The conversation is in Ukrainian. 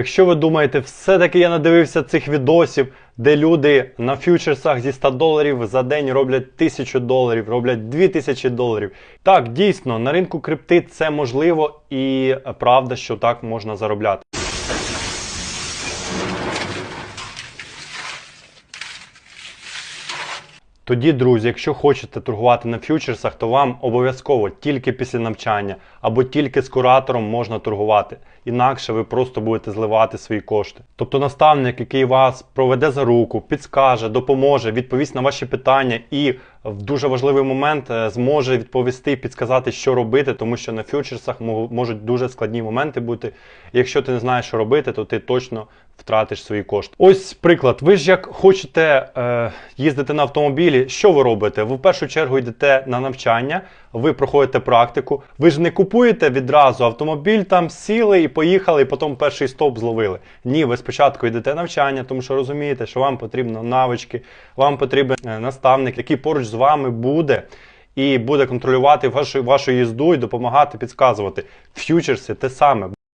Якщо ви думаєте, все-таки я надивився цих відосів, де люди на фьючерсах зі 100 доларів за день роблять 1000 доларів, роблять 2000 доларів. Так, дійсно, на ринку крипти це можливо і правда, що так можна заробляти. Тоді, друзі, якщо хочете торгувати на фьючерсах, то вам обов'язково тільки після навчання або тільки з куратором можна торгувати. Інакше ви просто будете зливати свої кошти. Тобто наставник, який вас проведе за руку, підскаже, допоможе, відповість на ваші питання і в дуже важливий момент е, зможе відповісти, підсказати, що робити, тому що на фьючерсах можуть дуже складні моменти бути. Якщо ти не знаєш, що робити, то ти точно втратиш свої кошти. Ось приклад. Ви ж як хочете е, їздити на автомобілі, що ви робите? Ви в першу чергу йдете на навчання, ви проходите практику. Ви ж не купуєте відразу автомобіль, там сіли і поїхали, і потім перший стоп зловили. Ні, ви спочатку йдете навчання, тому що розумієте, що вам потрібно навички, вам потрібен е, наставник, який поруч з вами буде. І буде контролювати вашу, вашу їзду і допомагати підказувати. Ф'ючерси те саме.